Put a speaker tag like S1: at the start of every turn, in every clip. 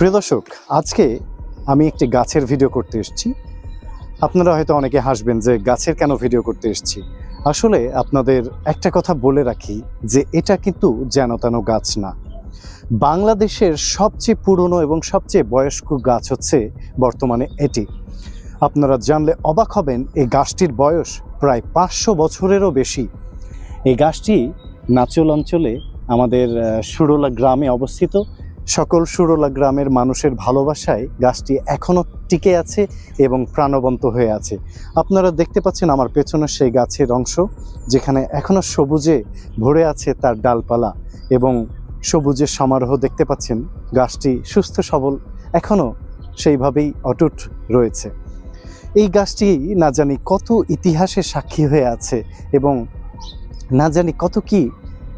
S1: প্রিয় দর্শক, আজকে আমি একটি গাছের ভিডিও করতে এসেছি। আপনারা হয়তো অনেকে হাসবেন যে গাছের কেন ভিডিও করতে এসেছি? আসলে আপনাদের একটা কথা বলে রাখি যে এটা কিন্তু যেন তেন গাছ না। বাংলাদেশের সবচেয়ে পুরনো এবং সবচেয়ে বয়স্ক গাছ হচ্ছে বর্তমানে এটি। আপনারা জানলে অবাক হবেন, এই গাছটির বয়স প্রায় পাঁচশো বছরেরও বেশি। এই গাছটি নাচল অঞ্চলে আমাদের সুরলা গ্রামে অবস্থিত। সকল সুরলা গ্রামের মানুষের ভালোবাসায় গাছটি এখনও টিকে আছে এবং প্রাণবন্ত হয়ে আছে। আপনারা দেখতে পাচ্ছেন আমার পেছনে সেই গাছের অংশ, যেখানে এখনও সবুজে ভরে আছে তার ডালপালা এবং সবুজের সমারোহ দেখতে পাচ্ছেন গাছটি সুস্থ সবল, এখনও সেইভাবেই অটুট রয়েছে। এই গাছটি না জানি কত ইতিহাসের সাক্ষী হয়ে আছে এবং না জানি কত কি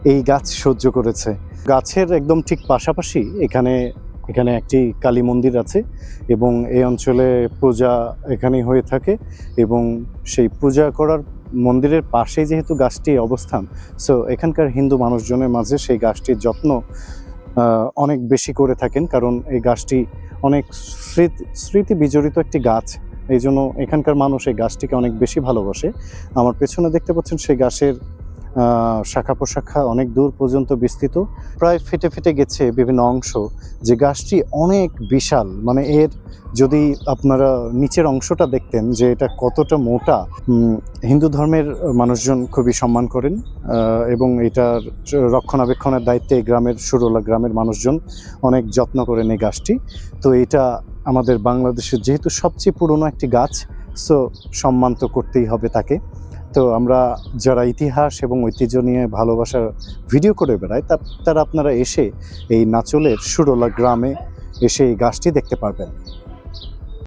S1: এই গাছ সহ্য করেছে। গাছের একদম ঠিক পাশাপাশি এখানে এখানে একটি কালী মন্দির আছে এবং এই অঞ্চলে পূজা এখানেই হয়ে থাকে এবং সেই পূজা করার মন্দিরের পাশেই যেহেতু গাছটি অবস্থান সো এখানকার হিন্দু মানুষজনের মাঝে সেই গাছটির যত্ন অনেক বেশি করে থাকেন কারণ এই গাছটি অনেক স্মৃতি স্মৃতি বিজড়িত একটি গাছ। এই জন্য এখানকার মানুষ এই গাছটিকে অনেক বেশি ভালোবাসে। আমার পেছনে দেখতে পাচ্ছেন সেই গাছের শাখা প্রশাখা অনেক দূর পর্যন্ত বিস্তৃত। প্রায় ফেটে ফেটে গেছে বিভিন্ন অংশ। যে গাছটি অনেক বিশাল মানে এর যদি আপনারা নিচের অংশটা দেখতেন যে এটা কতটা মোটা হিন্দু ধর্মের মানুষজন খুবই সম্মান করেন এবং এটার রক্ষণাবেক্ষণের দায়িত্বে গ্রামের সুরলা গ্রামের মানুষজন অনেক যত্ন করেন এই গাছটি। তো এটা আমাদের বাংলাদেশের যেহেতু সবচেয়ে পুরনো একটি গাছ সো সম্মান তো করতেই হবে তাকে। তো আমরা যারা ইতিহাস এবং ঐতিহ্য নিয়ে ভালোবাসার ভিডিও করে বেড়াই, তা তারা আপনারা এসে এই নাচলের সুরলা গ্রামে এসে এই গাছটি দেখতে পারবেন।